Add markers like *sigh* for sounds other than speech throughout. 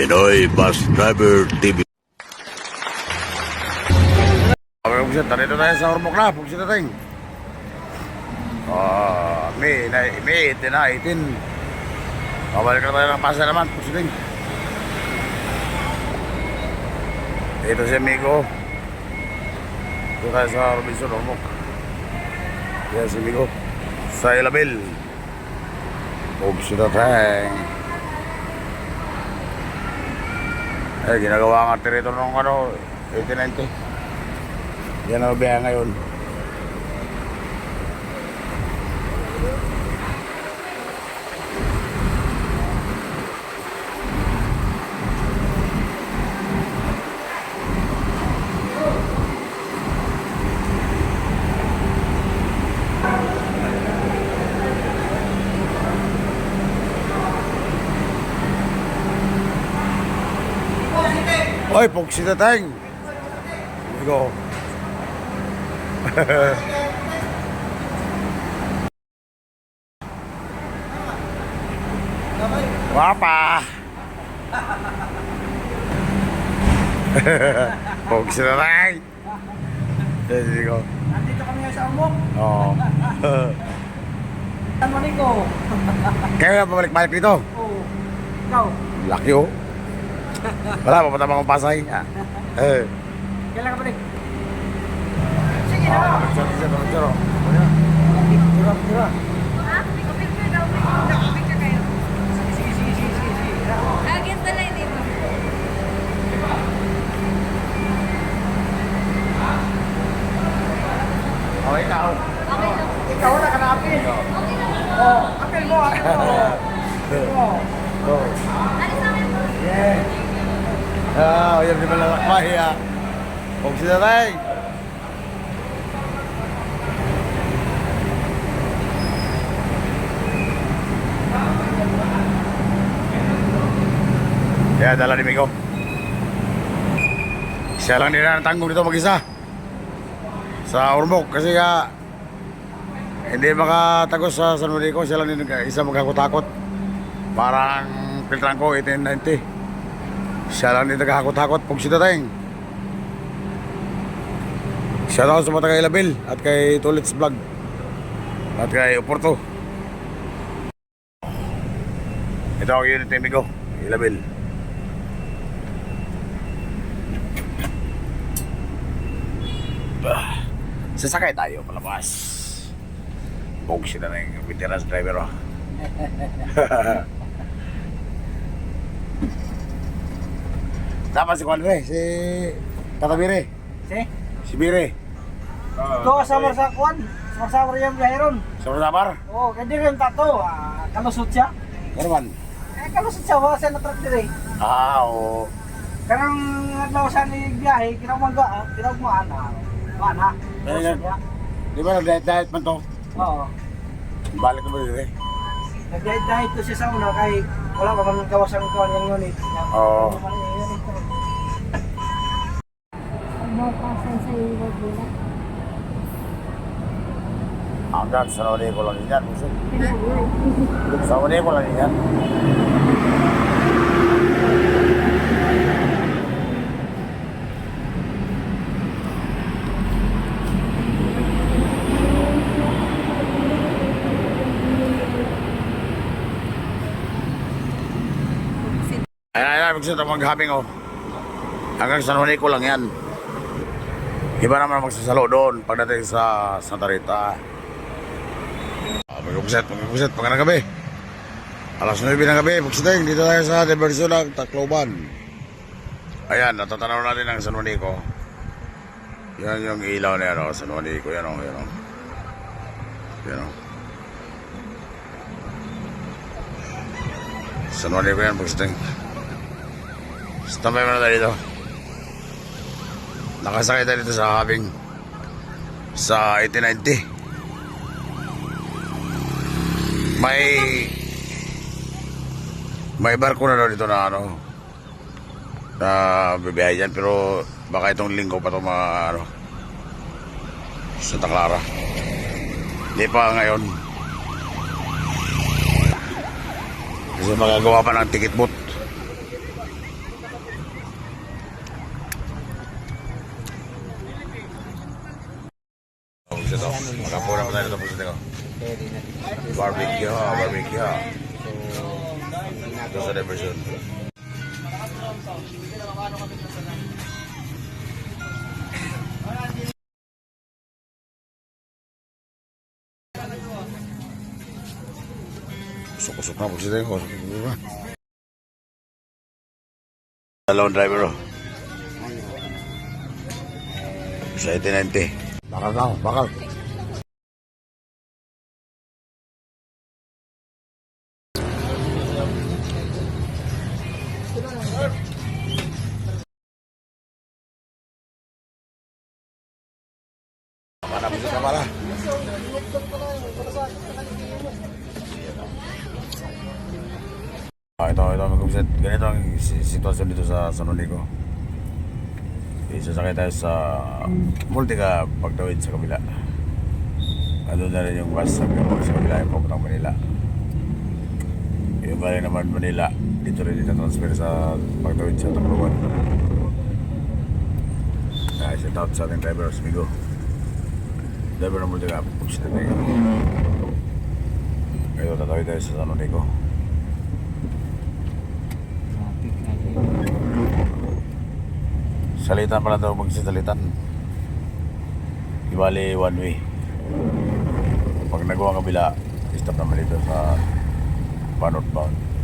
Pinoy Bus Driver TV. Okay, Pugsit, nandito tayo sa Ormoc na, Pugsit natin. Ah, May, na, May 18 na, 18. Babalik na tayo ng pasa naman, Pugsit natin. Ito si Amigo. Ito tayo sa Robinson, Ormoc. Yan si Amigo. Sa Ilabel. Pugsit natin. Eh, ginagawa nga tirito nung ano, 1890. Yan ang biya ngayon. Oy, pugsi na tayong. Go. *laughs* Wapa! *laughs* Huwag sila lang! Eh, sige ko. Nandito kami sa Umok. Oo. *laughs* Ni ko? Kaya na pabalik-balik dito. Oh. Ikaw. Laki oh. Wala, papunta pa akong Pasay. Ah. Eh. Kailan ka balik? Sige na. Saro, saro, saro. Tira, tira. Ha? Picture daw. Picture. Picture kayo. Sige, sige, sige, sige, sige. Tira. Agad pala hindi mo. Okay na oh. Okay lang. Ikaw na kanapin. Okay lang. Oh, apel mo, apel mo. Apel *laughs* mo. Oh. Alis namin po. Yeah. Ah, yan di pala mahiya. Huwag sila lang. Kaya dala ni Miko. Siya lang nila tanggong dito mag-isa. Sa Ormoc kasi nga hindi makatagos sa San Juanico. Siya lang din isa magkakutakot. Parang filtran ko 1890. Siya lang din nagkakakot-hakot pag sita tayong. Shout out sa mga taga Ilabil at kay Tulits Vlog at kay Oporto. Ito ako unit Timigo, Ilabil. Bah, Sasakay tayo palabas. Bog sila na yung veterans driver oh. *laughs* Dapat si Kwan Re, si Tatabire, Si? si Bire. Ito kasama sa kwan. Sama-sama rin yung biyaheron. Sa Sabar, Oh, hindi rin tato. Ah, kalusot siya. ano man? Eh, kalusot siya. Wala siya na-truck dire. Ah, oo. Karang adlaw siya ni biyahe, kinamangga, ah, kinamangga na. Mana? Kaya Kalusot niya. Di ba nag-diet-diet man to? Oo. Balik ko ba dire? Nag-diet to siya sa una kay wala pa man gawas ang yung unit. Oo. Bawasan sa iyo wala. Hanggang sa nawali ko lang yan. Sa nawali ko lang yan. Ayan, ayan, magsalita maghabing oh. Hanggang sa ko lang yan. Iba naman magsasalo doon pagdating sa Santa Rita. Ah, Mag-upset, mag-upset, pagka gabi. Alas 9 ng gabi, magsiting, dito tayo sa Diversyon ng Tacloban. Ayan, natatanaw natin ang San Juanico. Yan yung ilaw na yan, oh, San Juanico, yan o, yan o. Yan o. San Juanico yan, magsiting. Standby mo na tayo dito. Nakasakay tayo dito sa habing sa 1890. May may barko na dito na ano na bibiyahe dyan pero baka itong linggo pa itong mga ano Santa Clara. Hindi pa ngayon. Kasi magagawa pa ng ticket boot Ito sa diversion. Kusok-kusok na po siya tayo. Dalawang driver, oh. Sa 1890. Bakal na, bakal. Mana mo sa kamala? Ah, ito, ito, mag Ganito ang si- sitwasyon dito sa San Juanico. Isasakay tayo sa Multica pagtawid sa kabila. Ano na rin yung bus sa, sa kabila yung papuntang Manila. Yung galing naman Manila, dito rin dito transfer sa pagtawid sa Tacloban. Kaya shout out sa ating driver, Smigo. Driver ng Multica, push na tayo. Ngayon, tatawid tayo sa San Juanico. Salitan pala daw magsasalitan. Di bali one way. Pag nagawa kabila, stop naman dito sa Panot Bound.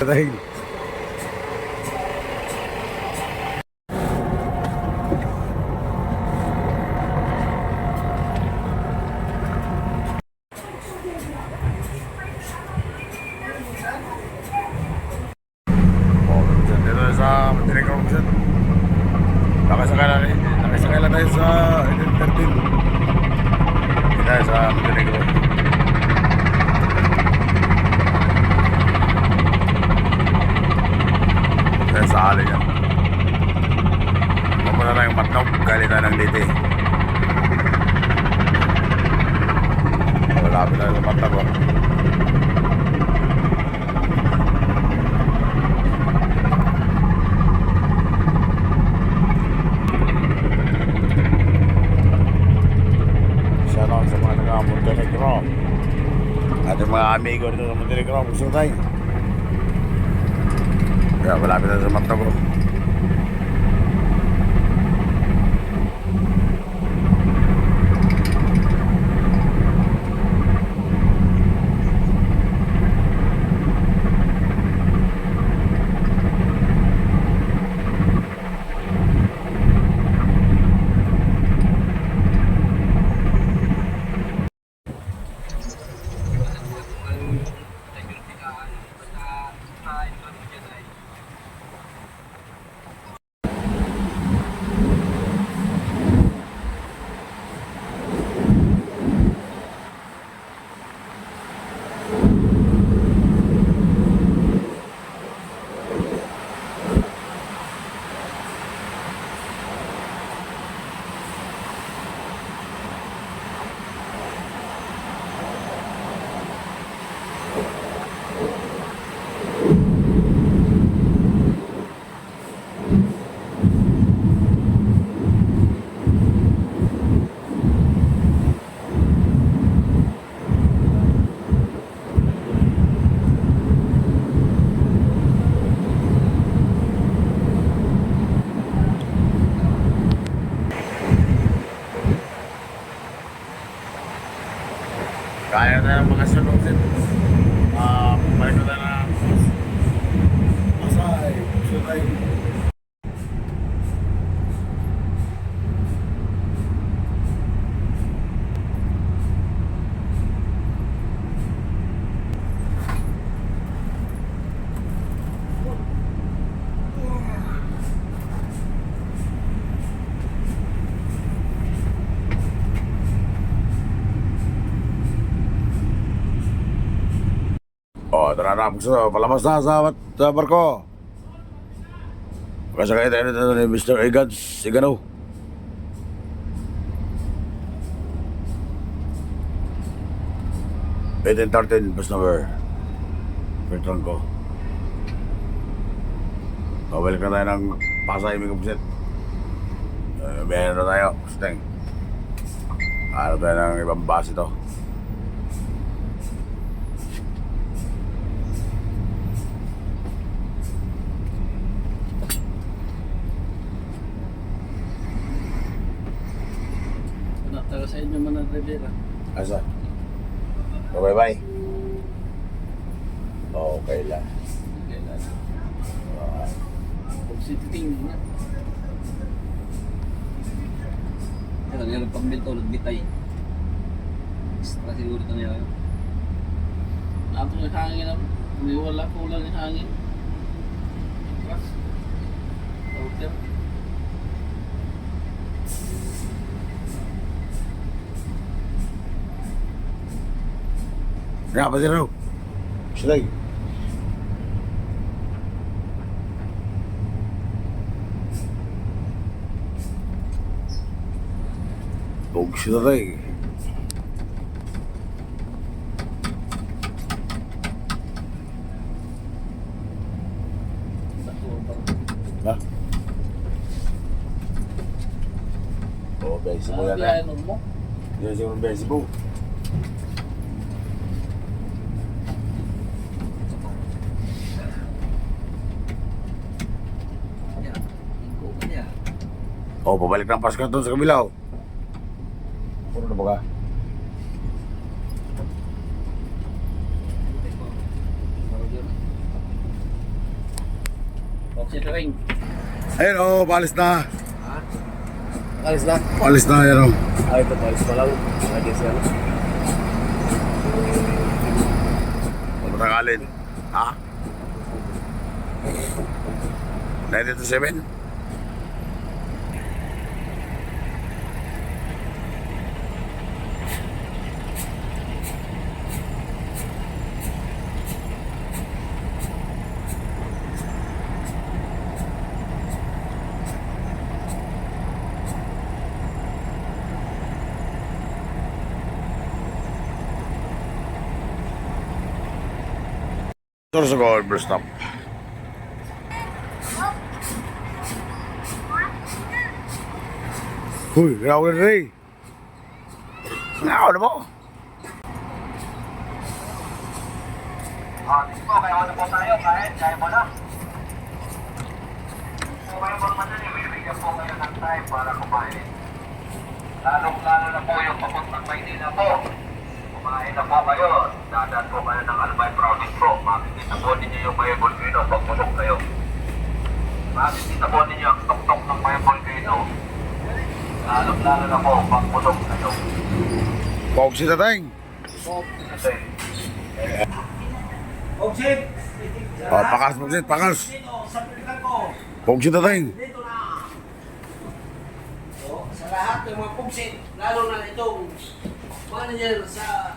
Thank Oh, dyan dito sa Montenegro Mission. Nakasakay lang, nakasakay lang tayo sa 13. Hindi tayo sa Montenegro. Tayo sa ali yan. Pumunta tayong matnog, galing tayo ng liti. Malapit tayo sa matnog. oh. Montenegro. Ating mga amigo dito sa Montenegro, gusto tayo. Kaya malapit na sa Kaya na ng mga sunod din. Ah, balik na tayo na Masay, Sunday. Oh, tara na sa sa, sa barko. Kasakay tayo dito ni Mr. Egad Sigano. Eighteen thirteen bus number. Petron ko. Pabalik na tayo ng Pasay Migumset. Uh, Biyahe na tayo. Steng. Ano tayo ng ibang bus ito. Taga sa inyo man ang Rivera. Asa? Oh, bye bye. Okay lang. Kailan? Ah, Kung sitting na. Kaya nga nagpambil to, nagbitay. Extra siguro ito niya. Lahat ng hangin na, hindi wala kulang ng hangin. Plus, outer. Nga pa sila raw. Sila eh. Huwag sila rin. Ha? Oo, basic mo yan eh. Biyahe mo. Yan siguro ang basic mo. Oh, pabalik ng Pasko doon sa kabila. oh. Puro na ba ka? Si Tuwing. Ayun oh, paalis na. Alis na. Paalis na, ayun oh. Ay, ito, alis pa lang. Lagi siya. Pagkakalin. Ha? 90 to 7? Terus ako, first stop. Uy, grabe na rin. Nakaw na mo. Ah, sige po, kaya ano po tayo, kahit, kaya mo na. Kung kayo bang madali, bibigyan po kayo ng time para kumain. Lalong-lalo na po yung papuntang Maynila po. Kumain na po kayo. Dadaan po kayo ng Albay Province po. Makikita po ninyo yung may volcano pag bulong kayo. Makikita po ninyo ang tuktok ng may volcano. Lalong-lalo na po pag bulong kayo. Pog si tateng. Kasi, Oxen! Oh, pakas mo sin, pakas. Pilikan ko. Pog si tateng. Dito na. So, sa lahat ng mga pugsit, lalo na itong manager sa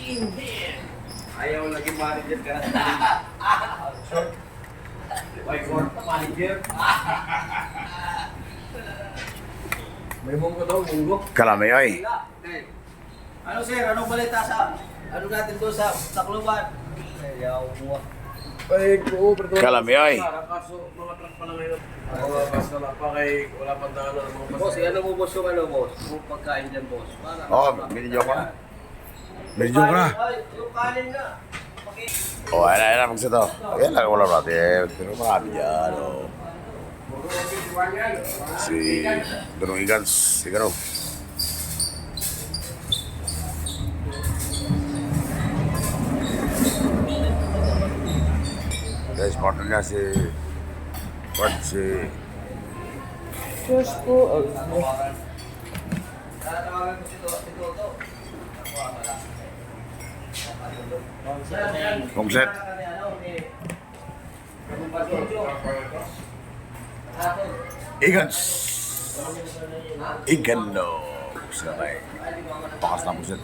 India. Ayaw naging manager ka na. *laughs* Why for manager? May munggo daw, munggo. Kalami ay. Ano sir, anong balita sa ano natin doon sa Tacloban? Ayaw mo. Ay, oo, pero Kalami ay. Kaso, mga truck pa lang ngayon. Bus na lang pa kay, wala pang daan ng mga. Boss, ano mo boss yung ano boss? Yung pagkain dyan boss. Para, Oh, binidyo ko na. Medyo ko na. Ay, yung kanin na. Oh, ayun na, ayun na, magsito. Ayan lang, wala natin. Pero marami dyan, oh. Si Durong Igans, si Partner niya si Juan, si Tatawagan ko Toto. Kongset. Igans. Igano. Sila tayo. Pakas na po siya.